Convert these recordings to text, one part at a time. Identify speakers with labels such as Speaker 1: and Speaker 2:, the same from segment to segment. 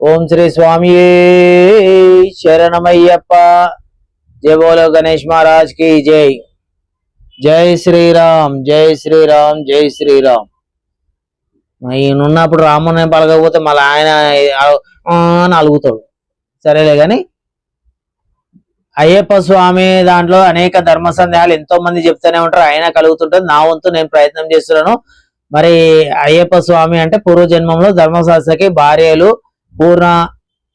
Speaker 1: ఓం శ్రీ స్వామి శరణమయ్యప్ప. జయ బోలో గణేష్ మహారాజ్కి జై. జై శ్రీరామ్ జై శ్రీరామ్ జై శ్రీరామ్. ఈయన ఉన్నప్పుడు రాముని పలకపోతే మళ్ళీ ఆయన అలుగుతాడు. సరేలే కానీ అయ్యప్ప స్వామి దాంట్లో అనేక ధర్మ సందేహాలు ఎంతో మంది చెప్తూనే ఉంటారు. ఆయన కలుగుతుంటుంది నా వంతు నేను ప్రయత్నం చేస్తున్నాను. మరి అయ్యప్ప స్వామి అంటే పూర్వజన్మంలో ధర్మశాస్త్రకి భార్యలు పూర్ణ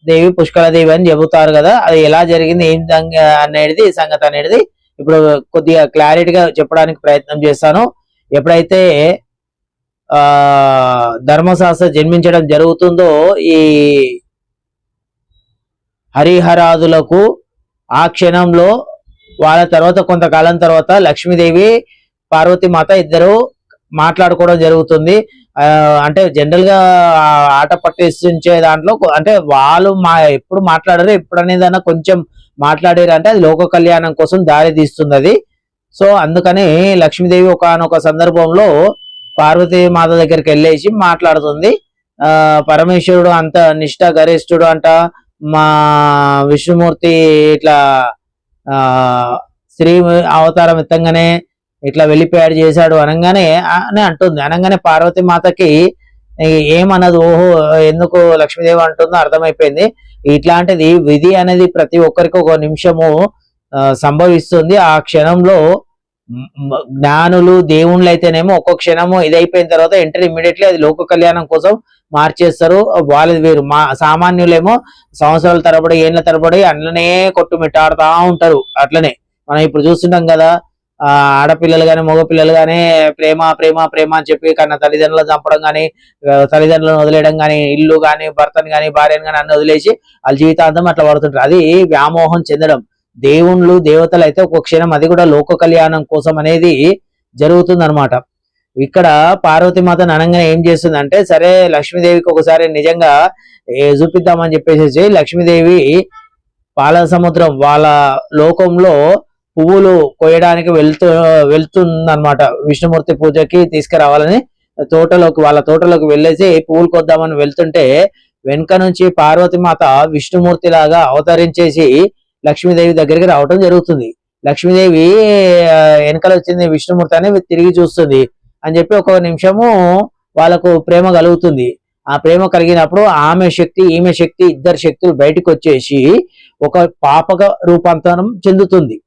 Speaker 1: దేవి పుష్కల దేవి అని చెబుతారు కదా. అది ఎలా జరిగింది ఏం అనేది సంగతి అనేది ఇప్పుడు కొద్దిగా క్లారిటీగా చెప్పడానికి ప్రయత్నం చేస్తాను. ఎప్పుడైతే ఆ ధర్మశాస్త్ర జన్మించడం జరుగుతుందో ఈ హరిహరాదులకు ఆ క్షణంలో వాళ్ళ తర్వాత కొంతకాలం తర్వాత లక్ష్మీదేవి పార్వతి మాత ఇద్దరు మాట్లాడుకోవడం జరుగుతుంది. అంటే జనరల్గా ఆట పట్టించే దాంట్లో అంటే వాళ్ళు మా ఎప్పుడు మాట్లాడరు ఎప్పుడు అనేదన్నా కొంచెం మాట్లాడారు అంటే అది లోక కళ్యాణం కోసం దారి తీస్తుంది అది సో అందుకని లక్ష్మీదేవి ఒకనొక సందర్భంలో పార్వతీ మాత దగ్గరికి వెళ్ళేసి మాట్లాడుతుంది. ఆ పరమేశ్వరుడు అంత నిష్ఠ గరిష్ఠుడు అంట మా విష్ణుమూర్తి ఇట్లా ఆ స్త్రీ అవతారం ఎత్తంగానే ఇట్లా వెళ్ళిపోయాడు చేశాడు అనగానే అని అంటుంది. అనగానే పార్వతి మాతకి ఈ- ఏమన్నది ఓహో ఎందుకు లక్ష్మీదేవి అంటుందో అర్థమైపోయింది. ఇట్లాంటిది విధి అనేది ప్రతి ఒక్కరికి ఒక నిమిషము సంభవిస్తుంది. ఆ క్షణంలో జ్ఞానులు దేవుళ్ళు అయితేనేమో ఒక్కొక్క క్షణము ఇదైపోయిన తర్వాత ఎంటర్ ఇమ్మీడియట్లీ అది లోక కళ్యాణం కోసం మార్చేస్తారు. వాళ్ళది వేరు. మా సామాన్యులేమో సంవత్సరాల తరబడి ఏళ్ళ తరబడి అట్లనే కొట్టుమిట్టాడుతా ఉంటారు. అట్లనే. మనం ఇప్పుడు చూస్తుంటాం కదా ఆడపిల్లలు కానీ మగపిల్లలు కానీ ప్రేమ ప్రేమ ప్రేమ అని చెప్పి కన్నా తల్లిదండ్రులను చంపడం కానీ తల్లిదండ్రులను వదిలేయడం కానీ ఇల్లు కానీ భర్తని కానీ భార్యను గాని అన్ని వదిలేసి వాళ్ళ జీవితాంతం అట్లా పడుతుంటారు. అది వ్యామోహం చెందడం. దేవుళ్ళు దేవతలు అయితే ఒక క్షణం అది కూడా లోక కళ్యాణం కోసం అనేది జరుగుతుంది అనమాట ఇక్కడ పార్వతి అనగానే ఏం చేస్తుంది అంటే సరే లక్ష్మీదేవికి ఒకసారి నిజంగా చూపిద్దామని చెప్పేసి లక్ష్మీదేవి పాల సముద్రం వాళ్ళ లోకంలో పువ్వులు కోయడానికి వెళ్తూ వెళ్తుందనమాట విష్ణుమూర్తి పూజకి తీసుకురావాలని తోటలోకి వాళ్ళ తోటలోకి వెళ్ళేసి పువ్వులు కొద్దామని వెళ్తుంటే వెనుక నుంచి పార్వతి మాత విష్ణుమూర్తి లాగా అవతరించేసి లక్ష్మీదేవి దగ్గరికి రావటం జరుగుతుంది. లక్ష్మీదేవి ఆ, వెనకాల వచ్చింది విష్ణుమూర్తి అని తిరిగి చూస్తుంది. అని చెప్పి ఒక నిమిషము వాళ్ళకు ప్రేమ కలుగుతుంది. ఆ ప్రేమ కలిగినప్పుడు ఆమె శక్తి ఈమె శక్తి ఇద్దరు శక్తులు బయటకు వచ్చేసి ఒక పాపక రూపాంతరం చెందుతుంది.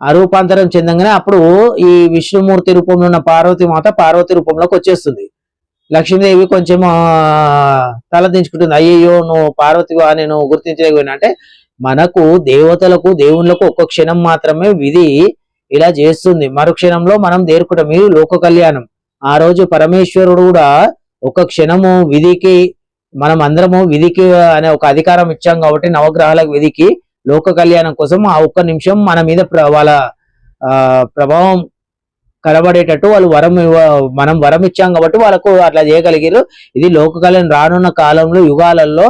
Speaker 1: ఆ రూపాంతరం చెందంగానే అప్పుడు ఈ విష్ణుమూర్తి రూపంలో ఉన్న పార్వతి మాత పార్వతి రూపంలోకి వచ్చేస్తుంది. లక్ష్మీదేవి కొంచెం తల దించుకుంటుంది. అయ్యయ్యో నువ్వు పార్వతివా నేను గుర్తించలేకపోయినా అంటే మనకు దేవతలకు దేవుళ్ళకు ఒక్క క్షణం మాత్రమే విధి ఇలా చేస్తుంది. మరు క్షణంలో మనం దేరుకుంటాం. మీరు లోక కళ్యాణం. ఆ రోజు పరమేశ్వరుడు కూడా ఒక క్షణము విధికి మనం అందరము విధికి అనే ఒక అధికారం ఇచ్చాం కాబట్టి నవగ్రహాలకు విధికి లోక కళ్యాణం కోసం ఆ ఒక్క నిమిషం మన మీద వాళ్ళ ప్రభావం కనబడేటట్టు వాళ్ళు వరం ఇవ్వ- మనం వరం ఇచ్చాం కాబట్టి వాళ్ళకు అట్లా చేయగలిగారు ఇది లోక కళ్యాణం రానున్న కాలంలో యుగాలలో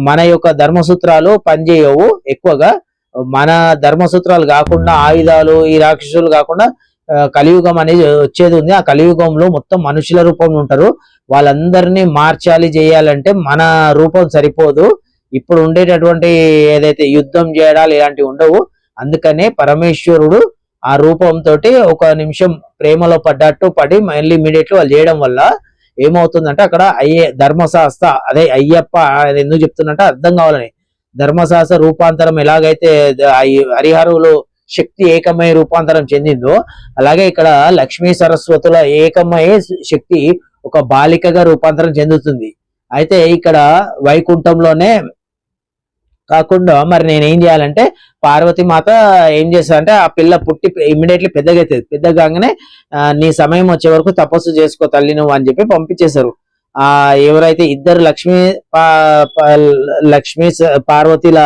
Speaker 1: మన యొక్క ధర్మసూత్రాలు పనిచేయవు ఎక్కువగా. మన ధర్మసూత్రాలు కాకుండా ఆయుధాలు ఈ రాక్షసులు కాకుండా కలియుగం అనేది వచ్చేది ఉంది. ఆ కలియుగంలో మొత్తం మనుషుల రూపంలో ఉంటారు. వాళ్ళందరినీ మార్చాలి చేయాలంటే మన రూపం సరిపోదు. ఇప్పుడు ఉండేటటువంటి ఏదైతే యుద్ధం చేయడాలు ఇలాంటివి ఉండవు అందుకనే పరమేశ్వరుడు ఆ రూపంతో ఒక నిమిషం ప్రేమలో పడ్డట్టు పడి మళ్ళీ ఇమీడియట్లీ వాళ్ళు చేయడం వల్ల ఏమవుతుందంటే అక్కడ అయ్యే ధర్మశాస్త్ర అదే అయ్యప్ప ఎందుకు చెప్తున్నట్టే అర్థం కావాలని. ధర్మశాస్త్ర రూపాంతరం ఎలాగైతే హరిహరులు శక్తి ఏకమై రూపాంతరం చెందిందో అలాగే ఇక్కడ లక్ష్మీ సరస్వతుల ఏకమై శక్తి ఒక బాలికగా రూపాంతరం చెందుతుంది. అయితే ఇక్కడ వైకుంఠంలోనే కాకుండా మరి నేనేం చేయాలంటే పార్వతి మాత ఏం చేస్తారంటే ఆ పిల్ల పుట్టి ఇమ్మీడియట్లీ పెద్దగా అవుతుంది కాగానే నీ సమయం వచ్చే వరకు తపస్సు చేసుకో తల్లి నువ్వు అని చెప్పి పంపించేశారు. ఆ ఎవరైతే ఇద్దరు లక్ష్మీ లక్ష్మీ పార్వతిల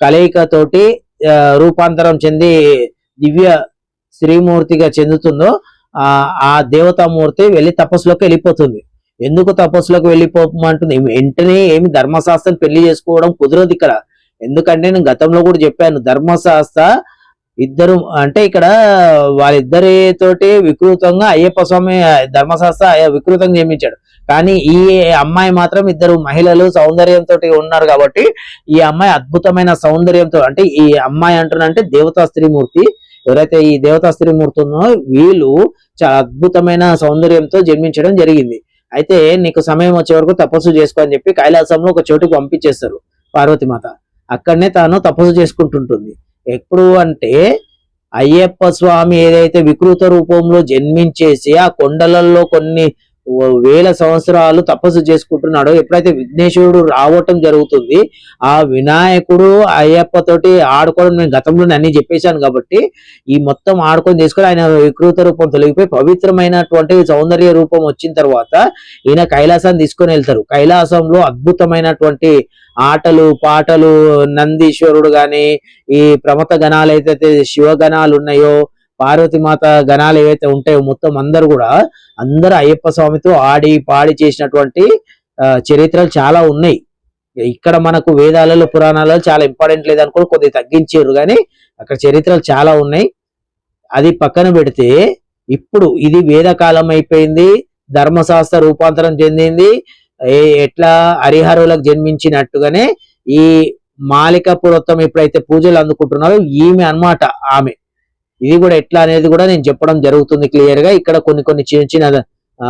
Speaker 1: కలయికతోటి రూపాంతరం చెంది దివ్య శ్రీమూర్తిగా చెందుతుందో ఆ ఆ దేవతామూర్తి వెళ్ళి తపస్సులోకి వెళ్ళిపోతుంది. ఎందుకు తపస్సులోకి వెళ్ళిపోమంటుంది? వెంటనే ఏమి ధర్మశాస్త్రం పెళ్ళి చేసుకోవడం కుదరదు ఇక్కడ. ఎందుకంటే నేను గతంలో కూడా చెప్పాను ధర్మశాస్త్ర ఇద్దరు అంటే ఇక్కడ వాళ్ళిద్దరితోటి వికృతంగా అయ్యప్ప స్వామి ధర్మశాస్త్ర అయ్య- వికృతంగా నియమించాడు కానీ ఈ అమ్మాయి మాత్రం ఇద్దరు మహిళలు సౌందర్యంతో ఉన్నారు కాబట్టి ఈ అమ్మాయి అద్భుతమైన సౌందర్యంతో అంటే ఈ అమ్మాయి అంటున్నంటే దేవతా స్త్రీమూర్తి. ఎవరైతే ఈ దేవతా స్త్రీమూర్తి ఉన్నో వీళ్ళు చాలా అద్భుతమైన సౌందర్యంతో జన్మించడం జరిగింది. అయితే నీకు సమయం వచ్చే వరకు తపస్సు చేసుకో అని చెప్పి కైలాసంలో ఒక చోటుకి పంపించేస్తారు పార్వతీమాత. అక్కడనే తాను తపస్సు చేసుకుంటుంటుంది. ఎప్పుడు అంటే అయ్యప్ప స్వామి ఏదైతే వికృత రూపంలో జన్మించేసి ఆ కొండలలో కొన్ని వేల సంవత్సరాలు తపస్సు చేసుకుంటున్నాడో ఎప్పుడైతే విఘ్నేశ్వరుడు రావటం జరుగుతుంది ఆ వినాయకుడు అయ్యప్ప తోటి ఆడుకోవడం నేను గతంలో అన్ని చెప్పేశాను కాబట్టి ఈ మొత్తం ఆడుకొని తీసుకొని ఆయన వికృత రూపం తొలగిపోయి పవిత్రమైనటువంటి సౌందర్య రూపం వచ్చిన తర్వాత ఈయన కైలాసాన్ని తీసుకొని వెళ్తారు. కైలాసంలో అద్భుతమైనటువంటి ఆటలు పాటలు నందీశ్వరుడు గాని ఈ ప్రమత గణాలు ఏదైతే శివగణాలు ఉన్నాయో పార్వతీమాత గణాలు ఏవైతే ఉంటాయో మొత్తం అందరు కూడా అందరు అయ్యప్ప స్వామితో ఆడి పాడి చేసినటువంటి చరిత్రలు చాలా ఉన్నాయి. ఇక్కడ మనకు వేదాలలో పురాణాలలో చాలా ఇంపార్టెంట్ లేదనుకో కొద్దిగా తగ్గించారు కానీ అక్కడ చరిత్రలు చాలా ఉన్నాయి. అది పక్కన పెడితే ఇప్పుడు ఇది వేదకాలం అయిపోయింది ధర్మశాస్త్ర రూపాంతరం చెందింది ఏ- ఎట్లా హరిహరులకు జన్మించినట్టుగానే ఈ మాలిక పురోత్తం ఎప్పుడైతే పూజలు అందుకుంటున్నారో ఈమె అన్నమాట ఆమె. ఇది కూడా ఎట్లా అనేది కూడా నేను చెప్పడం జరుగుతుంది క్లియర్గా. ఇక్కడ కొన్ని కొన్ని చిన్న చిన్న ఆ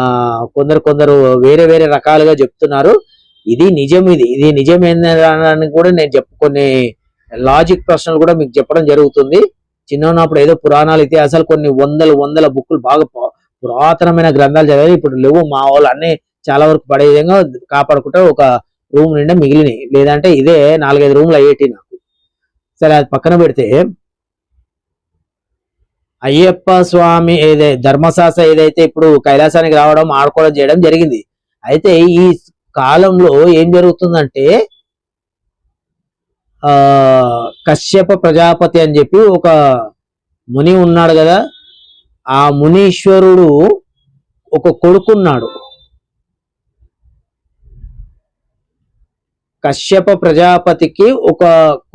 Speaker 1: కొందరు కొందరు వేరే వేరే రకాలుగా చెప్తున్నారు. ఇది నిజం ఇది. ఇది నిజం ఏందని కూడా నేను చెప్పు కొన్ని లాజిక్ ప్రశ్నలు కూడా మీకు చెప్పడం జరుగుతుంది. చిన్న ఉన్నప్పుడు ఏదో పురాణాలు ఇతిహాసాలు కొన్ని వందల వందల బుక్కులు బాగా పురాతనమైన గ్రంథాలు చదివి ఇప్పుడు లేవు మా వాళ్ళు అన్ని చాలా వరకు పడే విధంగా కాపాడుకుంటే ఒక రూమ్ నిండా మిగిలినాయి. లేదంటే ఇదే నాలుగైదు రూమ్లు అయ్యేటి నాకు. సరే అది పక్కన పెడితే అయ్యప్ప స్వామి ఏదై ధర్మశాస్త్ర ఏదైతే ఇప్పుడు కైలాసానికి రావడం ఆడుకోవడం చేయడం జరిగింది. అయితే ఈ కాలంలో ఏం జరుగుతుందంటే ఆ కశ్యప ప్రజాపతి అని చెప్పి ఒక ముని ఉన్నాడు కదా ఆ మునీశ్వరుడు ఒక కొడుకున్నాడు. కశ్యప ప్రజాపతికి ఒక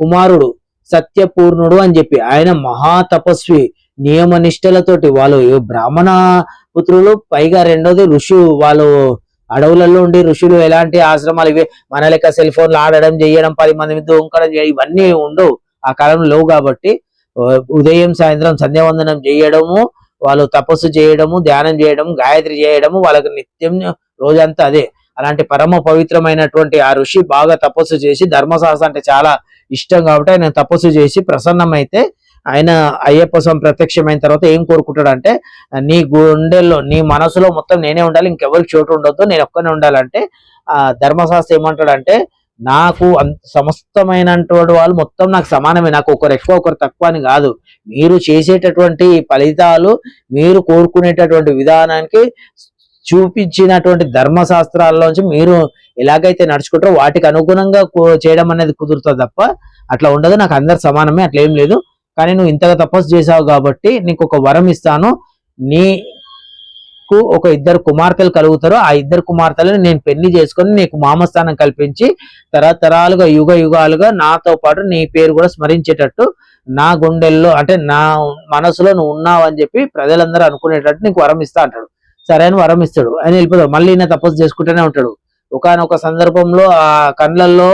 Speaker 1: కుమారుడు సత్యపూర్ణుడు అని చెప్పి ఆయన మహా తపస్వి. నియమ నిష్టలతోటి వాళ్ళు బ్రాహ్మణ పుత్రులు పైగా రెండోది ఋషి వాళ్ళు అడవులలో ఉండి ఋషులు ఎలాంటి ఆశ్రమాలు ఇవి మన లెక్క సెల్ ఫోన్లు ఆడడం చేయడం పది మంది మీద చేయడం ఇవన్నీ ఉండవు. ఆ కాలంలో లేవు కాబట్టి ఉదయం సాయంత్రం సంధ్యావందనం చేయడము వాళ్ళు తపస్సు చేయడము ధ్యానం చేయడము గాయత్రి చేయడము వాళ్ళకి నిత్యం రోజంతా అదే. అలాంటి పరమ పవిత్రమైనటువంటి ఆ ఋషి బాగా తపస్సు చేసి ధర్మశాస్త్రం అంటే చాలా ఇష్టం కాబట్టి ఆయన తపస్సు చేసి ప్రసన్నమైతే ఆయన అయ్యప్ప స్వామి ప్రత్యక్షమైన తర్వాత ఏం కోరుకుంటాడంటే నీ గుండెల్లో నీ మనసులో మొత్తం నేనే ఉండాలి ఇంకెవరికి చోటు ఉండొద్దు నేను ఒక్కనే ఉండాలంటే ఆ ధర్మశాస్త్రం ఏమంటాడంటే నాకు అంత సమస్తమైనటువంటి వాళ్ళు మొత్తం నాకు సమానమే నాకు ఒకరు ఎక్కువ ఒకరు తక్కువ అని కాదు. మీరు చేసేటటువంటి ఫలితాలు మీరు కోరుకునేటటువంటి విధానానికి చూపించినటువంటి ధర్మశాస్త్రాల్లోంచి మీరు ఎలాగైతే నడుచుకుంటారో వాటికి అనుగుణంగా కో- చేయడం అనేది కుదురుతుంది తప్ప అట్లా ఉండదు నాకు అందరు సమానమే అట్లా ఏం లేదు. కానీ నువ్వు ఇంతగా తపస్సు చేసావు కాబట్టి నీకు ఒక వరం ఇస్తాను. నీకు ఒక ఇద్దరు కుమార్తెలు కలుగుతారు. ఆ ఇద్దరు కుమార్తెలను నేను పెళ్ళి చేసుకొని నీకు మామస్థానం కల్పించి తరతరాలుగా యుగ యుగాలుగా నాతో పాటు నీ పేరు కూడా స్మరించేటట్టు నా గుండెల్లో అంటే నా మనసులో నువ్వు ఉన్నావు అని చెప్పి ప్రజలందరూ అనుకునేటట్టు నీకు వరం ఇస్తా అంటాడు. సరే అని వరం ఇస్తాడు. అని వెళ్ళిపోతాడు. మళ్ళీ ఈయన తపస్సు చేసుకుంటూనే ఉంటాడు. ఒకనొక సందర్భంలో ఆ కండ్లల్లో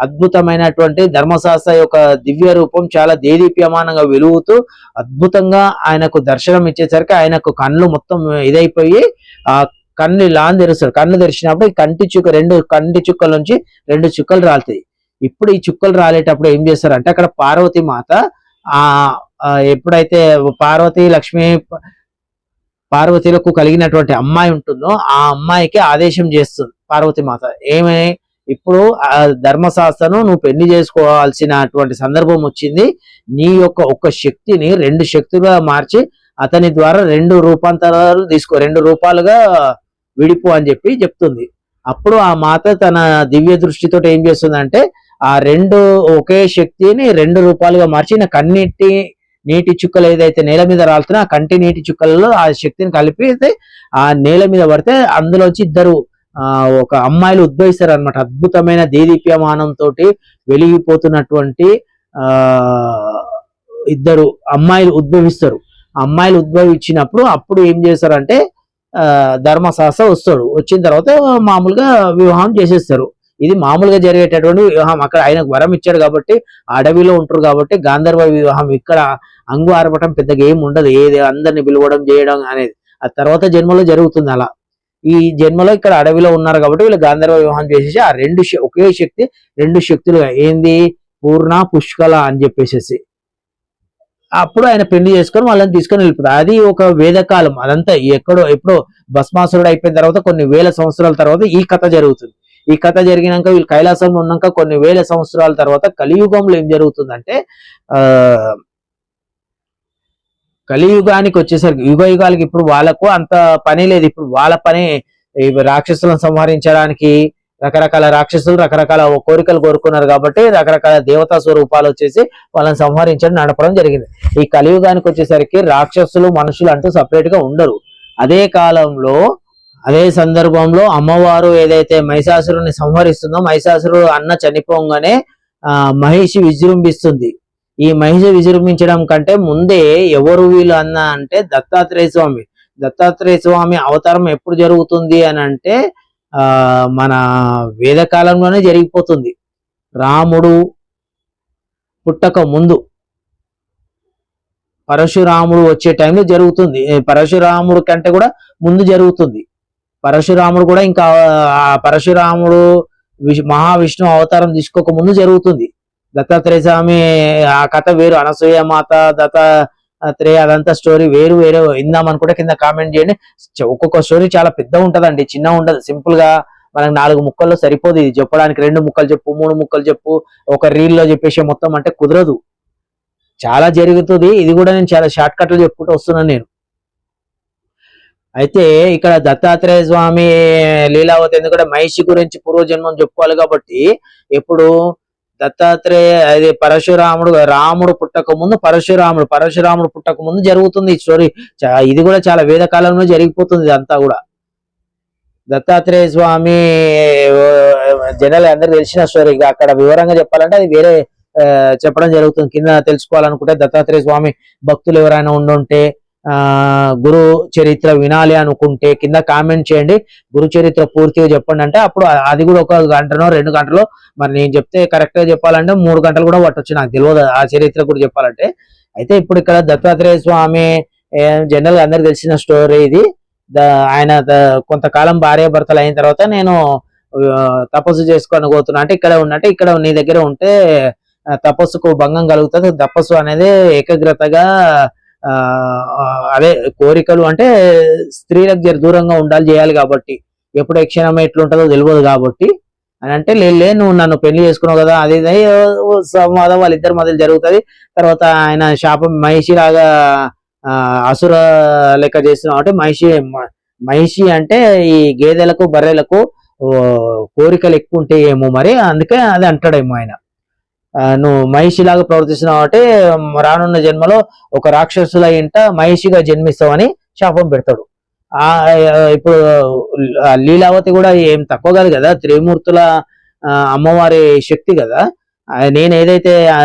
Speaker 1: అద్భుతమైనటువంటి ధర్మశాస్త్ర యొక్క దివ్య రూపం చాలా దేదీప్యమానంగా వెలుగుతూ అద్భుతంగా ఆయనకు దర్శనం ఇచ్చేసరికి ఆయనకు కళ్ళు మొత్తం ఇదైపోయి ఆ కన్ను ఇలా అని కన్ను తెరిచినప్పుడు ఈ కంటి చుక్క రెండు కంటి చుక్కల నుంచి రెండు చుక్కలు రాలుతాయి. ఇప్పుడు ఈ చుక్కలు రాలేటప్పుడు ఏం చేస్తారంటే అక్కడ పార్వతి మాత ఆ ఎప్పుడైతే పార్వతి లక్ష్మి పార్వతిలకు కలిగినటువంటి అమ్మాయి ఉంటుందో ఆ అమ్మాయికి ఆదేశం చేస్తుంది పార్వతి మాత. ఏమై ఇప్పుడు ఆ ధర్మశాస్త్రను నువ్వు పెళ్ళి చేసుకోవాల్సినటువంటి సందర్భం వచ్చింది. నీ యొక్క ఒక శక్తిని రెండు శక్తులుగా మార్చి అతని ద్వారా రెండు రూపాంతరాలు తీసుకో రెండు రూపాలుగా విడిపు అని చెప్పి చెప్తుంది. అప్పుడు ఆ మాత తన దివ్య దృష్టితో ఏం చేస్తుందంటే ఆ రెండు ఒకే శక్తిని రెండు రూపాలుగా మార్చి నా కన్నిటి నీటి చుక్కలు ఏదైతే నేల మీద రాలుతున్నా ఆ కంటి నీటి చుక్కలలో ఆ శక్తిని కలిపితే ఆ నేల మీద పడితే అందులోంచి ఇద్దరు ఒక అమ్మాయిలు ఉద్భవిస్తారు అనమాట అద్భుతమైన దేదీప్యమానంతో వెలిగిపోతున్నటువంటి ఆ ఇద్దరు అమ్మాయిలు ఉద్భవిస్తారు. అమ్మాయిలు ఉద్భవించినప్పుడు అప్పుడు ఏం చేస్తారంటే ధర్మశాస్త్ర వస్తాడు. వచ్చిన తర్వాత మామూలుగా వివాహం చేసేస్తారు. ఇది మామూలుగా జరిగేటటువంటి వివాహం. అక్కడ ఆయనకు వరం ఇచ్చాడు కాబట్టి అడవిలో ఉంటారు కాబట్టి గాంధర్వ వివాహం. ఇక్కడ అంగు ఆరపటం పెద్దగా ఏమి ఉండదు. ఏది అందరిని పిలవడం చేయడం అనేది. ఆ తర్వాత జన్మలో జరుగుతుంది అలా. ఈ జన్మలో ఇక్కడ అడవిలో ఉన్నారు కాబట్టి వీళ్ళు గాంధర్వ వివాహం చేసేసి ఆ రెండు ఒకే శక్తి రెండు శక్తులుగా ఏంది? పూర్ణ పుష్కల అని చెప్పేసేసి. అప్పుడు ఆయన పెళ్ళి చేసుకొని వాళ్ళని తీసుకొని వెళ్ళిపోతారు. అది ఒక వేదకాలం. అదంతా ఎక్కడో ఎప్పుడో భస్మాసురుడు అయిపోయిన తర్వాత కొన్ని వేల సంవత్సరాల తర్వాత ఈ కథ జరుగుతుంది. ఈ కథ జరిగినాక వీళ్ళు కైలాసంలో ఉన్నాక కొన్ని వేల సంవత్సరాల తర్వాత కలియుగంలో ఏం జరుగుతుందంటే ఆ కలియుగానికి వచ్చేసరికి యుగ యుగాలకి ఇప్పుడు వాళ్ళకు అంత పని లేదు. ఇప్పుడు వాళ్ళ పని రాక్షసులను సంహరించడానికి రకరకాల రాక్షసులు రకరకాల కోరికలు కోరుకున్నారు కాబట్టి రకరకాల దేవతా స్వరూపాలు వచ్చేసి వాళ్ళని సంహరించడం నడపడం జరిగింది. ఈ కలియుగానికి వచ్చేసరికి రాక్షసులు మనుషులు అంటూ సపరేట్గా ఉండరు. అదే కాలంలో అదే సందర్భంలో అమ్మవారు ఏదైతే మహిషాసురుని సంహరిస్తుందో మహిషాసురుడు అన్న చనిపోగానే ఆ మహిషి విజృంభిస్తుంది. ఈ మహిష విజృంభించడం కంటే ముందే ఎవరు వీళ్ళు అన్న అంటే దత్తాత్రేయ స్వామి. దత్తాత్రేయ స్వామి అవతారం ఎప్పుడు జరుగుతుంది అని అంటే ఆ మన వేదకాలంలోనే జరిగిపోతుంది. రాముడు పుట్టక ముందు పరశురాముడు వచ్చే టైంలో జరుగుతుంది. పరశురాముడు కంటే కూడా ముందు జరుగుతుంది. పరశురాముడు కూడా ఇంకా పరశురాముడు విష్- మహావిష్ణు అవతారం తీసుకోక ముందు జరుగుతుంది. దత్తాత్రేయ స్వామి ఆ కథ వేరు. అనసూయ మాత దత్తాత్రేయ అదంతా స్టోరీ వేరు వేరు ఇందాం కూడా కింద కామెంట్ చేయండి. ఒక్కొక్క స్టోరీ చాలా పెద్ద ఉంటదండి చిన్న ఉండదు. సింపుల్గా మనకు నాలుగు ముక్కల్లో సరిపోదు ఇది. చెప్పడానికి రెండు ముక్కలు చెప్పు మూడు ముక్కలు చెప్పు ఒక రీల్లో లో చెప్పేసి మొత్తం అంటే కుదరదు. చాలా జరుగుతుంది. ఇది కూడా నేను చాలా షార్ట్ కట్లు చెప్పుకుంటూ వస్తున్నాను నేను. అయితే ఇక్కడ దత్తాత్రేయ స్వామి లీలావతి ఎందుకంటే మహిషి గురించి పూర్వజన్మం చెప్పుకోవాలి కాబట్టి ఎప్పుడు దత్తాత్రేయ అది పరశురాముడు రాముడు పుట్టక ముందు పరశురాముడు పరశురాముడు పుట్టక ముందు జరుగుతుంది ఈ స్టోరీ. ఇది కూడా చాలా వేద కాలంలో జరిగిపోతుంది ఇదంతా కూడా. దత్తాత్రేయ స్వామి జనరల్ అందరూ తెలిసిన స్టోరీ. అక్కడ వివరంగా చెప్పాలంటే అది వేరే చెప్పడం జరుగుతుంది. కింద తెలుసుకోవాలనుకుంటే దత్తాత్రేయ స్వామి భక్తులు ఎవరైనా ఉండుంటే గురు చరిత్ర వినాలి అనుకుంటే కింద కామెంట్ చేయండి. గురు చరిత్ర పూర్తిగా చెప్పండి అంటే అప్పుడు అది కూడా ఒక గంటనో రెండు గంటలో మరి నేను చెప్తే కరెక్ట్గా చెప్పాలంటే మూడు గంటలు కూడా పట్టొచ్చు. నాకు తెలియదు ఆ చరిత్ర కూడా చెప్పాలంటే. అయితే ఇప్పుడు ఇక్కడ దత్తాత్రేయ స్వామి జనరల్గా అందరికి తెలిసిన స్టోరీ ఇది. ఆయన కొంతకాలం భార్య భర్తలు అయిన తర్వాత నేను తపస్సు చేసుకొని పోతున్నా అంటే ఇక్కడ ఉన్నట్టే ఇక్కడ నీ దగ్గర ఉంటే తపస్సుకు భంగం కలుగుతుంది. తపస్సు అనేది ఏకాగ్రతగా అదే కోరికలు అంటే స్త్రీలకు జర దూరంగా ఉండాలి చేయాలి కాబట్టి. ఎప్పుడు ఏ క్షణం ఎట్లుంటుందో తెలియదు కాబట్టి. అని అంటే "లే, లే నువ్వు నన్ను పెళ్ళి చేసుకున్నావు కదా అది ఇది వాళ్ళ సంవాదం వాళ్ళిద్దరి మధ్య జరుగుతుంది. తర్వాత ఆయన శాపం మహిషి లాగా అసుర లెక్క చేస్తున్నావు అంటే మహిషి మహిషి అంటే ఈ గేదెలకు బర్రెలకు కోరికలు ఎక్కువ ఉంటాయి ఏమో మరి అందుకే అది అంటాడేమో ఆయన. నువ్వు మహిషి లాగా ప్రవర్తిస్తున్నావు అంటే రానున్న జన్మలో ఒక రాక్షసుల ఇంట మహిషిగా జన్మిస్తావని శాపం పెడతాడు. ఆ ఇప్పుడు ఆ లీలావతి కూడా ఏం తక్కువ కాదు కదా త్రిమూర్తుల అమ్మవారి శక్తి కదా. నేను ఏదైతే ఆ,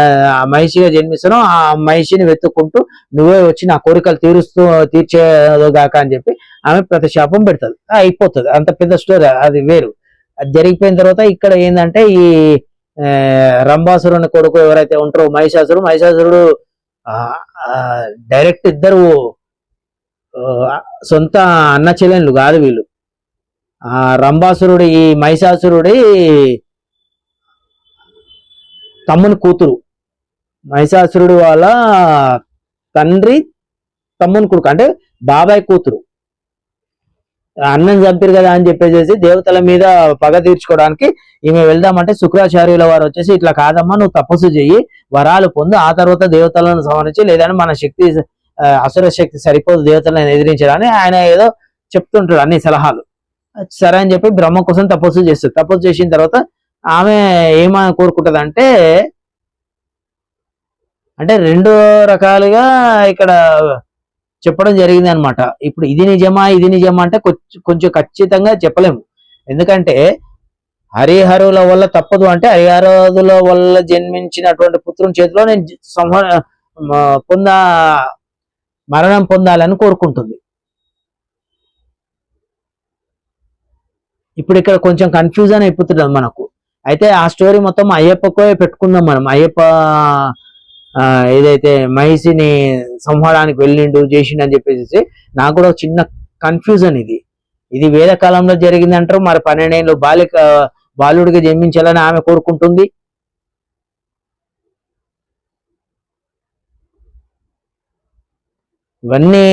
Speaker 1: మహిషిగా జన్మిస్తానో ఆ మహిషిని వెతుక్కుంటూ నువ్వే వచ్చి నా కోరికలు తీరుస్తూ తీర్చేదాక అని చెప్పి ఆమె ప్రతి శాపం పెడుతుంది. అయిపోతుంది. అంత పెద్ద స్టోరీ అది వేరు. అది జరిగిపోయిన తర్వాత ఇక్కడ ఏంటంటే ఈ రంభాసురుని కొడుకు ఎవరైతే ఉంటారో మహిషాసురుడు మహిషాసురుడు డైరెక్ట్ ఇద్దరు సొంత అన్న చెల్లెళ్ళు కాదు వీళ్ళు. ఆ రంభాసురుడి ఈ మహిషాసురుడి తమ్ముని కూతురు. మహిషాసురుడు వాళ్ళ తండ్రి తమ్ముని కొడుకు అంటే బాబాయ్ కూతురు. అన్నం చంపారు కదా అని చెప్పేసి దేవతల మీద పగ తీర్చుకోవడానికి ఈమె వెళ్దామంటే శుక్రాచార్యుల వారు వచ్చేసి ఇట్లా కాదమ్మా నువ్వు తపస్సు చెయ్యి వరాలు పొందు ఆ తర్వాత దేవతలను సంహరించి లేదని మన శక్తి అసుర శక్తి సరిపోదు దేవతలను ఎదిరించడానికి. ఆయన ఏదో చెప్తుంటాడు అన్ని సలహాలు. సరే అని చెప్పి బ్రహ్మ కోసం తపస్సు చేస్తుంది తపస్సు చేసిన తర్వాత ఆమె ఏమని కోరుకుంటది అంటే అంటే రెండు రకాలుగా ఇక్కడ చెప్పడం జరిగింది అనమాట ఇప్పుడు ఇది నిజమా ఇది నిజమా అంటే కొంచెం కొంచెం ఖచ్చితంగా చెప్పలేము. ఎందుకంటే హరిహరుల వల్ల తప్పదు అంటే హరిహరుల వల్ల జన్మించినటువంటి పుత్రుని చేతిలో నేను సంహ పొంద మరణం పొందాలని కోరుకుంటుంది. ఇప్పుడు ఇక్కడ కొంచెం కన్ఫ్యూజన్ అయిపోతుంది మనకు. అయితే ఆ స్టోరీ మొత్తం అయ్యప్పకే పెట్టుకుందాం మనం. అయ్యప్ప ఏదైతే మహిషిని సంహారానికి వెళ్ళిండు చేసిండు అని చెప్పేసి నాకు కూడా ఒక చిన్న కన్ఫ్యూజన్ ఇది. ఇది వేద కాలంలో జరిగింది అంటారు మరి పన్నెండేళ్ళు బాలిక బాలుడిగా జన్మించాలని ఆమె కోరుకుంటుంది? ఇవన్నీ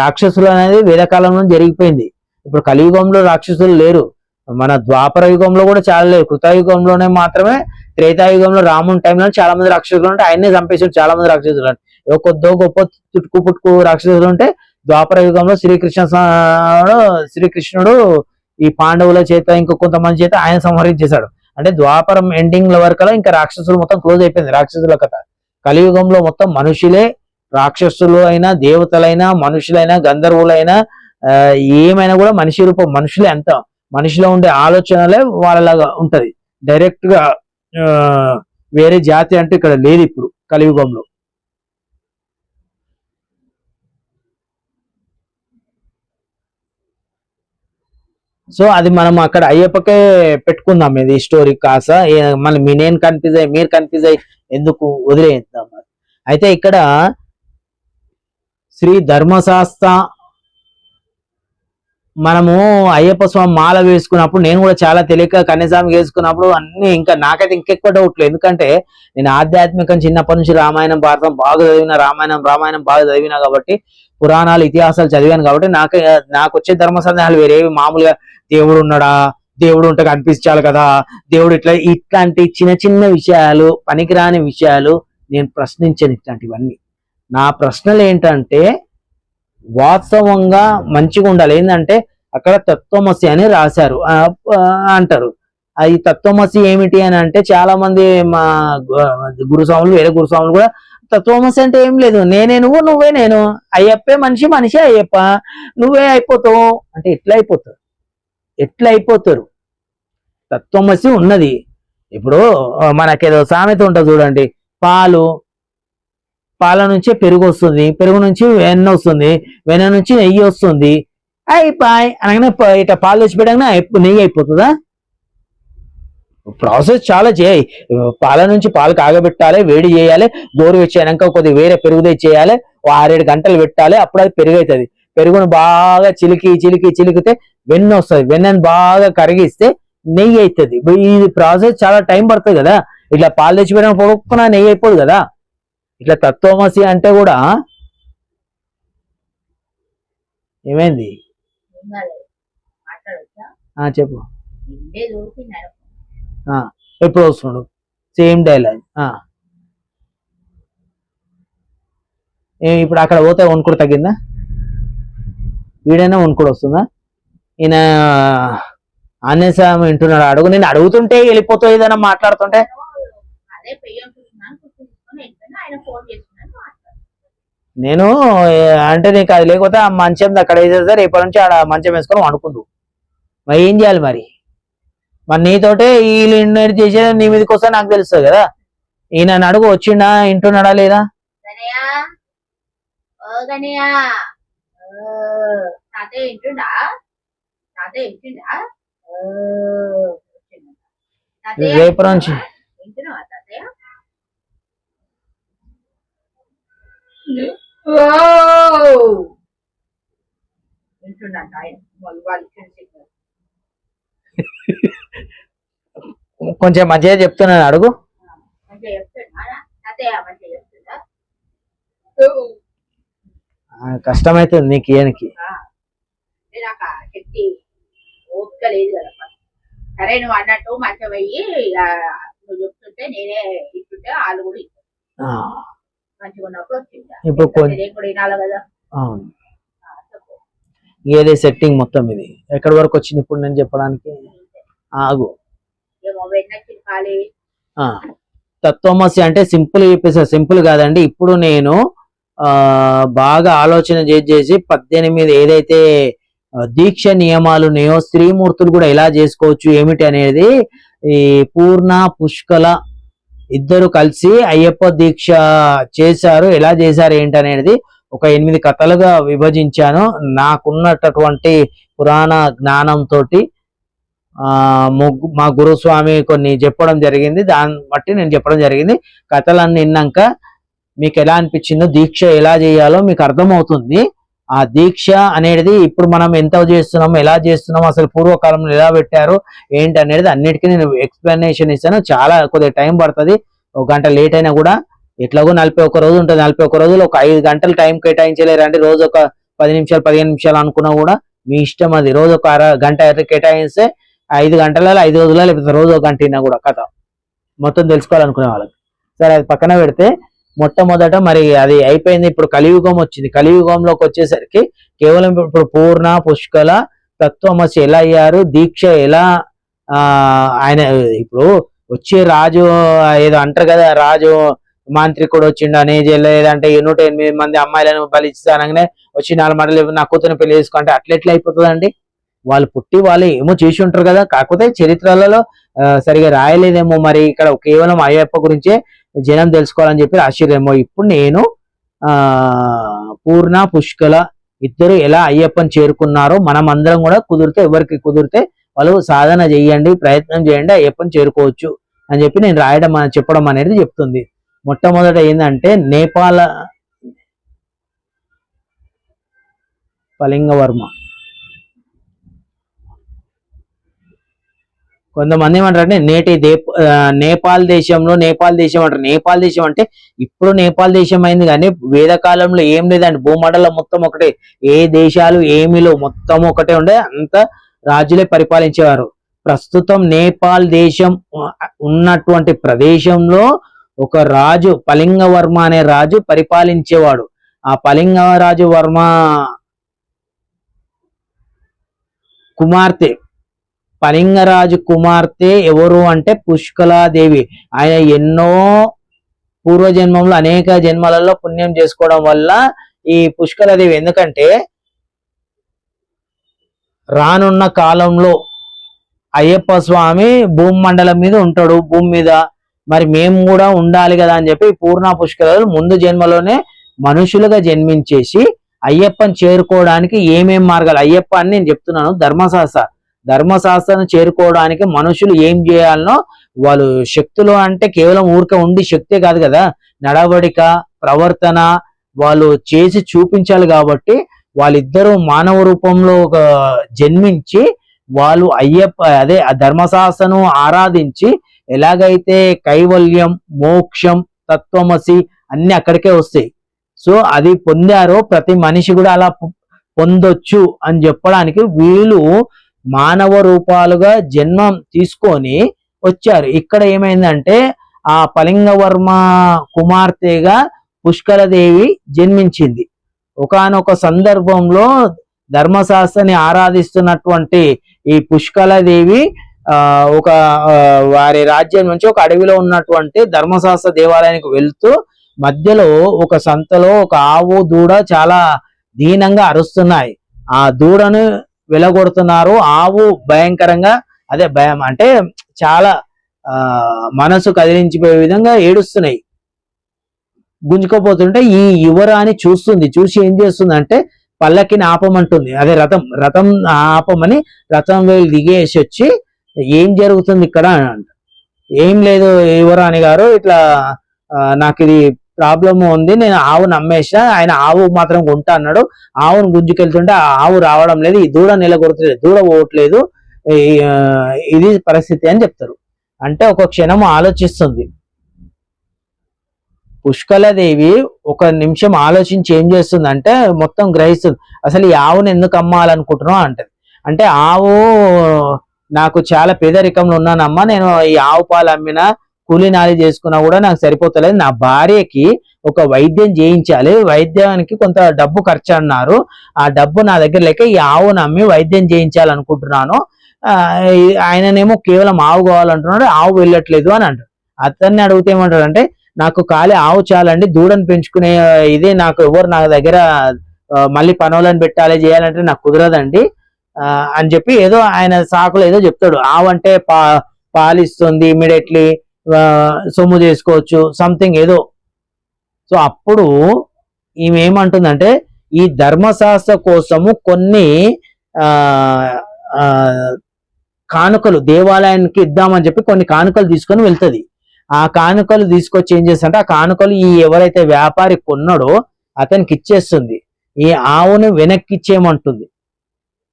Speaker 1: రాక్షసులు అనేది వేదకాలంలో జరిగిపోయింది. ఇప్పుడు కలియుగంలో రాక్షసులు లేరు. మన ద్వాపర యుగంలో కూడా చాలా లేరు కృతయుగంలోనే మాత్రమే త్రేతాయుగంలో రాముని టైంలో చాలా మంది రాక్షసులు ఉంటే ఆయన్నే చంపేసాడు చాలా మంది రాక్షసులు అంటే కొద్దో గొప్ప చుట్టుకు పుట్టుకు రాక్షసులు ఉంటే ద్వాపర యుగంలో శ్రీకృష్ణ శ్రీకృష్ణుడు ఈ పాండవుల చేత ఇంకా కొంతమంది చేత ఆయన సంహరించేశాడు. అంటే ద్వాపరం ఎండింగ్ వరకు ఇంకా రాక్షసులు మొత్తం క్లోజ్ అయిపోయింది రాక్షసుల కథ. కలియుగంలో మొత్తం మనుషులే రాక్షసులు అయినా దేవతలైనా మనుషులైనా గంధర్వులైనా ఏమైనా కూడా మనిషి రూపం మనుషులే అంత. మనిషిలో ఉండే ఆలోచనలే వాళ్ళలాగా ఉంటది. డైరెక్ట్గా వేరే జాతి అంటే ఇక్కడ లేదు ఇప్పుడు కలియుగంలో. సో అది మనం అక్కడ అయ్యప్పకే పెట్టుకుందాం ఇది స్టోరీ కాస మళ్ళీ మీ నేను కన్ఫ్యూజ్ అయ్యి మీరు కన్ఫ్యూజ్ అయ్యి ఎందుకు వదిలేద్దాం అయితే ఇక్కడ శ్రీ ధర్మశాస్త్ర మనము అయ్యప్ప స్వామి మాల వేసుకున్నప్పుడు నేను కూడా చాలా తెలియక కన్యస్వామి వేసుకున్నప్పుడు అన్ని ఇంకా నాకైతే ఇంకెక్కువ డౌట్లు ఎందుకంటే నేను ఆధ్యాత్మికం చిన్నప్పటి నుంచి రామాయణం భారతం బాగా చదివిన రామాయణం రామాయణం బాగా చదివిన కాబట్టి పురాణాలు ఇతిహాసాలు చదివాను కాబట్టి నాకు నాకు వచ్చే ధర్మ సందేహాలు వేరేవి మామూలుగా దేవుడు ఉన్నాడా? దేవుడు ఉంటే కనిపించాలి కదా. దేవుడు ఇట్లా ఇట్లాంటి చిన్న చిన్న విషయాలు పనికిరాని విషయాలు నేను ప్రశ్నించాను ఇట్లాంటివన్నీ. నా ప్రశ్నలు ఏంటంటే వాస్తవంగా మంచిగా ఉండాలి. ఏంటంటే అక్కడ తత్వమసి అని రాశారు. అంటారు. అది తత్వమసి ఏమిటి అని అంటే చాలా మంది మా గురుస్వాములు వేరే గురుస్వాములు కూడా తత్వమసి అంటే ఏం లేదు. నేనే నువ్వు నువ్వే నేను. అయ్యప్పే మనిషి మనిషి అయ్యప్ప. నువ్వే అయిపోతావు. అంటే ఎట్లా అయిపోతారు? ఎట్లా అయిపోతారు? తత్వమసి ఉన్నది. ఇప్పుడు మనకేదో సామెత ఉంటుంది చూడండి. పాలు పాల నుంచి పెరుగు వస్తుంది పెరుగు నుంచి వెన్న వస్తుంది వెన్న నుంచి నెయ్యి వస్తుంది. అయిపోయి అనగానే ఇట్లా పాలు తెచ్చి పెట్టగానే నెయ్యి అయిపోతుందా? ప్రాసెస్ చాలా చేయి పాల నుంచి పాలు కాగబెట్టాలి వేడి చేయాలి గోరు వచ్చాక కొద్దిగా వేరే పెరుగు చేయాలి ఆరేడు గంటలు పెట్టాలి అప్పుడు అది పెరుగు అవుతుంది పెరుగును బాగా చిలికి చిలికి చిలికితే వెన్న వస్తుంది. వెన్నను బాగా కరిగిస్తే నెయ్యి అవుతుంది ఇది ప్రాసెస్ చాలా టైం పడుతుంది కదా. ఇట్లా పాలు తెచ్చి పెట్టడం పొడుక్కున నెయ్యి అయిపోదు కదా. ఇట్లా తత్వమసి అంటే కూడా ఏమైంది? చెప్పు. ఎప్పుడు వస్తున్నాడు? Same dialogue. ఇప్పుడు అక్కడ పోతే వణుకుడు తగ్గిందా? వీడైనా వణుకుడు వస్తుందా? ఈయన ఆంజనేయస్వామి వింటున్నాడు. అడుగు నేను అడుగుతుంటే వెళ్ళిపోతావు ఏదైనా మాట్లాడుతుంటే
Speaker 2: అదే పెయ్యం చూస్తున్నాను కూర్చుని వెళ్ళిపోయినా ఆయన ఫోన్ చేస్తున్నాను మాట్లాడు
Speaker 1: నేను అంటే నీకు అది లేకపోతే ఆ మంచం అక్కడ వేసేస్తే రేపటి నుంచి ఆడ మంచం వేసుకొని అనుకుందు మరి ఏం చేయాలి మరి? మరి నీతోటే వీళ్ళు ఇన్నర్ చేసేది నీ మీదకి వస్తే నాకు తెలుస్తుంది కదా. ఈయన అడుగు వచ్చిండా ఇంటున్నాడా లేదా?
Speaker 2: గనయా ఓ గనయా ఓ, తాతయ్య వింటుండా తాతయ్య వింటుండా ఓ, వచ్చిండు. తాతయ్య
Speaker 1: రేపు నుంచి
Speaker 2: ఆయన. వాళ్ళు.
Speaker 1: కొంచెం మంచిగా చెప్తున్నాను అడుగు.
Speaker 2: మంచిగా చెప్తున్నా తాతయ్య మంచిగా చెప్తుందా
Speaker 1: ఆ, కష్టమైతుంది నీకు ఈయనకి.
Speaker 2: ఆ, అంటే నాకు ఆ శక్తి ఓపిక లేదు కదా సరే నువ్వు అన్నట్టు మంచం వెయ్యి ఇక నువ్వు చెప్తుంటే నేనే ఇస్తుంటే వాళ్ళు కూడా ఇస్తారు.
Speaker 1: ఆ,
Speaker 2: మంచిగా ఉన్నప్పుడు వచ్చింది.
Speaker 1: ఇప్పుడు
Speaker 2: వినాలి కదా?
Speaker 1: అవును. ఏదే సెట్టింగ్ మొత్తం ఇది. ఎక్కడి వరకు వచ్చింది ఇప్పుడు నేను చెప్పడానికి? ఆగు. తత్వమసి అంటే సింపుల్ చెప్పేసా. సింపుల్ కాదండి. ఇప్పుడు నేను బాగా ఆలోచన చేసి పద్దెనిమిది ఏదైతే దీక్ష నియమాలు ఉన్నాయో స్త్రీమూర్తులు కూడా ఎలా చేసుకోవచ్చు ఏమిటి అనేది ఈ పూర్ణ పుష్కల ఇద్దరు కలిసి అయ్యప్ప దీక్ష చేశారు. ఎలా చేశారు ఏంటి అనేది ఒక ఎనిమిది కథలుగా విభజించాను. నాకున్నటువంటి పురాణ జ్ఞానంతో ముగ్గు మా గురుస్వామి కొన్ని చెప్పడం జరిగింది. దాన్ని బట్టి నేను చెప్పడం జరిగింది. కథలన్నీ విన్నాక మీకు ఎలా అనిపించిందో దీక్ష ఎలా చేయాలో మీకు అర్థమవుతుంది. ఆ దీక్ష అనేది ఇప్పుడు మనం ఎంత చేస్తున్నాం ఎలా చేస్తున్నాం అసలు పూర్వకాలంలో ఎలా పెట్టారు ఏంటి అనేది అన్నిటికీ నేను ఎక్స్ప్లెనేషన్ ఇస్తాను. చాలా కొద్దిగా టైం పడుతుంది. ఒక గంట లేట్ అయినా కూడా ఎట్లాగో నలభై ఒక రోజు ఉంటుంది. నలభై ఒక్క రోజులు ఒక ఐదు గంటలు టైం కేటాయించలేరు. అంటే రోజు ఒక పది నిమిషాలు పదిహేను నిమిషాలు అనుకున్నా కూడా మీ ఇష్టం అది. రోజు ఒక అర గంట కేటాయిస్తే ఐదు గంటలలో ఐదు రోజుల లేకపోతే రోజు ఒక గంట అయినా కూడా కథ. మొత్తం తెలుసుకోవాలనుకునే వాళ్ళకి. సరే అది పక్కన పెడితే మొట్టమొదట మరి అది అయిపోయింది. ఇప్పుడు కలియుగం వచ్చింది. కలియుగంలోకి వచ్చేసరికి కేవలం ఇప్పుడు పూర్ణ పుష్కల తత్వమసి ఎలా అయ్యారు దీక్ష ఎలా ఆయన ఇప్పుడు వచ్చే రాజు ఏదో అంటారు కదా రాజు మాంత్రికుడు వచ్చిండు అనేది లేదంటే నూట ఎనిమిది మంది అమ్మాయిలను బలిస్తానగానే వచ్చి నాలుగు మాటలు నా కూతురు పెళ్ళి చేసుకుంటే అట్లా ఎట్లా అయిపోతుందండి? వాళ్ళు పుట్టి వాళ్ళు ఏమో చేసి ఉంటారు కదా. కాకపోతే చరిత్రలలో సరిగా రాయలేదేమో మరి. ఇక్కడ కేవలం అయ్యప్ప గురించే జనం తెలుసుకోవాలని చెప్పి ఆశ్చర్యమో ఇప్పుడు నేను పూర్ణ పుష్కల ఇద్దరు ఎలా అయ్యప్పని చేరుకున్నారో మనం అందరం కూడా కుదిరితే ఎవరికి కుదిరితే వాళ్ళు సాధన చేయండి ప్రయత్నం చేయండి అయ్యప్పని చేరుకోవచ్చు అని చెప్పి నేను రాయడం చెప్పడం అనేది చెప్తుంది. మొట్టమొదట ఏంటంటే నేపాల పలింగవర్మ కొంతమంది ఏమంటారంటే నేటి దే నేపాల్ దేశంలో నేపాల్ దేశం అంటారు. నేపాల్ దేశం అంటే ఇప్పుడు నేపాల్ దేశం అయింది కానీ వేదకాలంలో ఏం లేదండి. భూమండలం మొత్తం ఒకటే. ఏ దేశాలు ఏమిలో మొత్తం ఒకటే ఉండే. అంత రాజులే పరిపాలించేవారు. ప్రస్తుతం నేపాల్ దేశం ఉన్నటువంటి ప్రదేశంలో ఒక రాజు పలింగవర్మ అనే రాజు పరిపాలించేవాడు. ఆ పలింగరాజు వర్మ కుమార్తె పలింగరాజు కుమార్తె ఎవరు అంటే పుష్కలాదేవి. ఆయన ఎన్నో పూర్వజన్మంలో అనేక జన్మలలో పుణ్యం చేసుకోవడం వల్ల ఈ పుష్కలాదేవి ఎందుకంటే రానున్న కాలంలో అయ్యప్ప స్వామి భూమి మండలం మీద ఉంటాడు భూమి మీద. మరి మేము కూడా ఉండాలి కదా అని చెప్పి పూర్ణ పుష్కరాలు ముందు జన్మలోనే మనుషులుగా జన్మించేసి అయ్యప్పని చేరుకోవడానికి ఏమేం మార్గాలు? అయ్యప్ప అని నేను చెప్తున్నాను ధర్మశాస్త్ర. ధర్మశాస్త్రాన్ని చేరుకోవడానికి మనుషులు ఏం చేయాలనో వాళ్ళు శక్తులు అంటే కేవలం ఊరికే ఉండి శక్తే కాదు కదా. నడవడిక ప్రవర్తన వాళ్ళు చేసి చూపించాలి కాబట్టి వాళ్ళిద్దరూ మానవ రూపంలో ఒక జన్మించి వాళ్ళు అయ్యప్ప అదే ఆ ధర్మశాస్త్రను ఆరాధించి ఎలాగైతే కైవల్యం మోక్షం తత్వమసి అన్ని అక్కడికే వస్తాయి. సో అది పొందారో ప్రతి మనిషి కూడా అలా పొందొచ్చు అని చెప్పడానికి వీళ్ళు మానవ రూపాలుగా జన్మం తీసుకొని వచ్చారు. ఇక్కడ ఏమైందంటే ఆ పలింగవర్మ కుమార్తెగా పుష్కరదేవి జన్మించింది. ఒకానొక సందర్భంలో ధర్మశాస్త్రని ఆరాధిస్తున్నటువంటి ఈ పుష్కలదేవి ఆ ఒక వారి రాజ్యం నుంచి ఒక అడవిలో ఉన్నటువంటి ధర్మశాస్త్ర దేవాలయానికి వెళ్తూ మధ్యలో ఒక సంతలో ఒక ఆవు దూడ చాలా దీనంగా అరుస్తున్నాయి. ఆ దూడను వెలగొడుతున్నారు. ఆవు భయంకరంగా అదే భయం అంటే చాలా మనసు కదిలించిపోయే విధంగా ఏడుస్తున్నాయి. గుంజుకోపోతుంటే ఈ యువరాణి చూస్తుంది. చూసి ఏం చేస్తుంది అంటే పల్లకిని ఆపమంటుంది. అదే రథం రథం ఆపమని రథం వేలు దిగేసి వచ్చి ఏం జరుగుతుంది ఇక్కడ? అని అంట ఏం లేదు యువరాణి గారు ఇట్లా నాకు ఇది ప్రాబ్లం ఉంది నేను ఆవును అమ్మేసిన ఆయన ఆవు మాత్రం కొంటా అన్నాడు. ఆవును గుంజుకెళ్తుంటే ఆ ఆవు రావడం లేదు ఈ దూడ నిలగొడతలేదు దూడ పోవట్లేదు ఇది పరిస్థితి అని చెప్తారు. అంటే ఒక క్షణం ఆలోచిస్తుంది. పుష్కలదేవి ఒక నిమిషం ఆలోచించి ఏం చేస్తుంది అంటే మొత్తం గ్రహిస్తుంది. అసలు ఈ ఆవును ఎందుకు అమ్మాలనుకుంటున్నావు అంటది. అంటే ఆవు నాకు చాలా పేదరికంలో ఉన్నానమ్మా నేను ఈ ఆవు పాలు అమ్మినా కూలీ నాలి చేసుకున్నా కూడా నాకు సరిపోతలేదు. నా భార్యకి ఒక వైద్యం చేయించాలి. వైద్యానికి కొంత డబ్బు ఖర్చు అన్నారు. ఆ డబ్బు నా దగ్గర లేక ఈ ఆవును అమ్మి వైద్యం చేయించాలనుకుంటున్నాను. ఆయననేమో కేవలం ఆవు కావాలంటున్నాడు. ఆవు వెళ్ళట్లేదు అని అంటాడు. అతన్ని అడిగితే ఏమంటాడంటే నాకు ఖాళీ ఆవు చాలండి. దూడను పెంచుకునే ఇదే నాకు ఎవరు నా దగ్గర మళ్ళీ పనులను పెట్టాలి చేయాలంటే నాకు కుదరదండి. అని చెప్పి ఏదో ఆయన సాకులు ఏదో చెప్తాడు. ఆవు అంటే పా పాలిస్తుంది ఇమీడియట్లీ సొమ్ము చేసుకోవచ్చు సంథింగ్ ఏదో. సో అప్పుడు ఈమె ఏమంటుందంటే ఈ ధర్మశాస్త్ర కోసము కొన్ని కానుకలు దేవాలయానికి ఇద్దామని చెప్పి కొన్ని కానుకలు తీసుకొని వెళ్తుంది. ఆ కానుకలు తీసుకొచ్చి ఏం చేస్తుంటే ఆ కానుకలు ఈ ఎవరైతే వ్యాపారి కొన్నాడో అతనికి ఇచ్చేస్తుంది. ఈ ఆవును వెనక్కి ఇచ్చేయమంటుంది.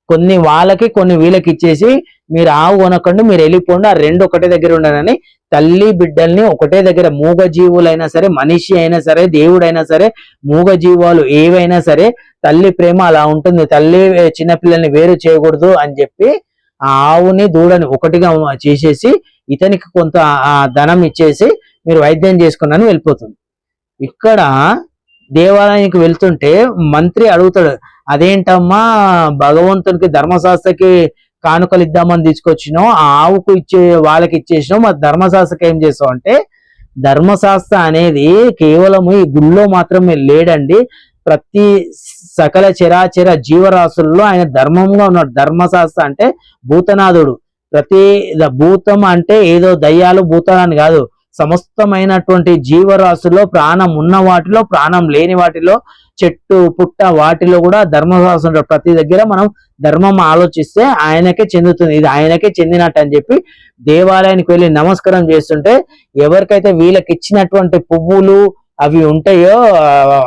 Speaker 1: కొన్ని వాళ్ళకి కొన్ని వీళ్ళకి ఇచ్చేసి మీరు ఆవు కొనకండి మీరు వెళ్ళిపోండి ఆ రెండు ఒకటే దగ్గర ఉండనని తల్లి బిడ్డల్ని ఒకటే దగ్గర మూగ జీవులైనా సరే మనిషి అయినా సరే దేవుడైనా సరే మూగ జీవాలు ఏవైనా సరే తల్లి ప్రేమ అలా ఉంటుంది. తల్లి చిన్నపిల్లల్ని వేరు చేయకూడదు అని చెప్పి ఆ ఆవుని దూడని ఒకటిగా చేసేసి ఇతనికి కొంత ఆ ధనం ఇచ్చేసి మీరు వైద్యం చేసుకున్నాను వెళ్ళిపోతుంది. ఇక్కడ దేవాలయానికి వెళ్తుంటే మంత్రి అడుగుతాడు అదేంటమ్మా భగవంతునికి ధర్మశాస్త్రకి కానుకలు ఇద్దామని తీసుకొచ్చినాం ఆ ఆవుకు ఇచ్చే వాళ్ళకి ఇచ్చేసినాం మరి ధర్మశాస్త్రకి ఏం చేసాం అంటే ధర్మశాస్త్ర అనేది కేవలం ఈ గుళ్ళో మాత్రమే లేడండి. ప్రతి సకల చరాచర జీవరాశుల్లో ఆయన ధర్మంగా ఉన్నాడు. ధర్మశాస్త్ర అంటే భూతనాథుడు. ప్రతి భూతం అంటే ఏదో దయ్యాలు భూతాలని అని కాదు. సమస్తమైనటువంటి జీవరాశుల్లో ప్రాణం ఉన్న వాటిలో ప్రాణం లేని వాటిలో చెట్టు పుట్ట వాటిలో కూడా ధర్మశాస్త్రం ప్రతి దగ్గర మనం ధర్మం ఆలోచిస్తే ఆయనకే చెందుతుంది. ఇది ఆయనకే చెందినట్టు అని చెప్పి దేవాలయానికి వెళ్ళి నమస్కారం చేస్తుంటే ఎవరికైతే వీళ్ళకి ఇచ్చినటువంటి పువ్వులు అవి ఉంటాయో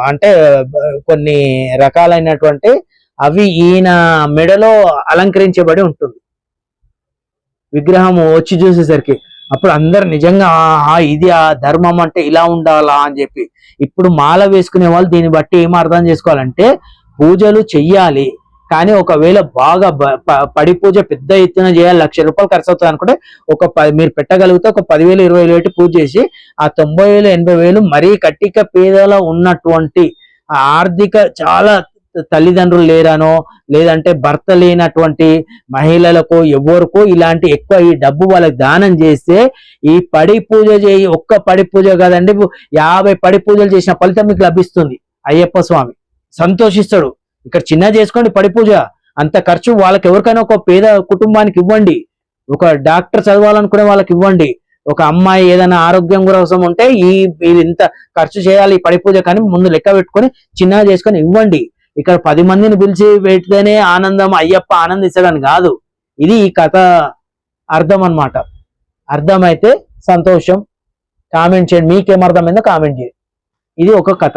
Speaker 1: అంటే కొన్ని రకాలైనటువంటి అవి ఈయన మెడలో అలంకరించబడి ఉంటుంది. విగ్రహం వచ్చి చూసేసరికి అప్పుడు అందరు నిజంగా ఆ ఇది ఆ ధర్మం అంటే ఇలా ఉండాలా? అని చెప్పి. ఇప్పుడు మాల వేసుకునే వాళ్ళు దీన్ని బట్టి ఏం అర్థం చేసుకోవాలంటే పూజలు చెయ్యాలి. కానీ ఒకవేళ బాగా ప- పడి పూజ పెద్ద ఎత్తున చేయాలి లక్ష రూపాయలు ఖర్చు అవుతుంది అనుకుంటే ఒక పది మీరు పెట్టగలిగితే ఒక పదివేలు ఇరవై వేలు పెట్టి పూజ చేసి ఆ తొంభై వేలు ఎనభై వేలు మరీ కట్టిక పేదలో ఉన్నటువంటి ఆర్థిక చాలా తల్లిదండ్రులు లేరనో లేదంటే భర్త లేనటువంటి మహిళలకు ఎవరికో ఇలాంటి ఎక్కువ ఈ డబ్బు వాళ్ళకి దానం చేస్తే ఈ పడి పూజ చేయి ఒక్క పడి పూజ కాదండి యాభై పడి పూజలు చేసిన ఫలితం మీకు లభిస్తుంది. అయ్యప్ప స్వామి సంతోషిస్తాడు. ఇక్కడ చిన్న చేసుకోండి పడి పూజ. అంత ఖర్చు వాళ్ళకి ఎవరికైనా ఒక పేద కుటుంబానికి ఇవ్వండి. ఒక డాక్టర్ చదవాలనుకునే వాళ్ళకి ఇవ్వండి. ఒక అమ్మాయి ఏదైనా ఆరోగ్యం కోసం ఉంటే ఈ ఇంత ఖర్చు చేయాలి ఈ పడి పూజ కానీ ముందు లెక్క పెట్టుకొని చిన్నగా చేసుకొని ఇవ్వండి. ఇక్కడ పది మందిని పిలిచి పెడితేనే ఆనందం అయ్యప్ప ఆనందిస్తాడని కాదు. ఇది ఈ కథ అర్థం అన్నమాట. అర్థమైతే సంతోషం. కామెంట్ చేయండి. మీకేం అర్థమైందో కామెంట్ చేయండి. ఇది ఒక కథ.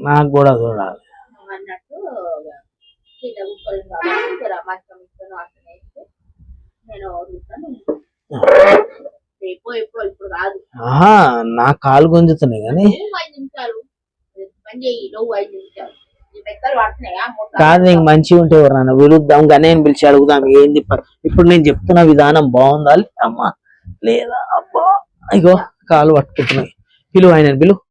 Speaker 1: నాకు కూడా చూడాలి.
Speaker 2: అన్నట్టు నేను
Speaker 1: నా కాలు గుంజుతున్నాయి కానీ. కాదు నీకు మంచిగా ఉంటే ఎవరన్నా పిలుద్దాం గణేని పిలిచి అడుగుదాం ఏంది ఇప్పుడు నేను చెప్తున్న విధానం బాగుందా అమ్మా లేదా? అబ్బా ఇగో కాలు పట్టుకుంటున్నాయి. పిలువు ఆయన పిలువు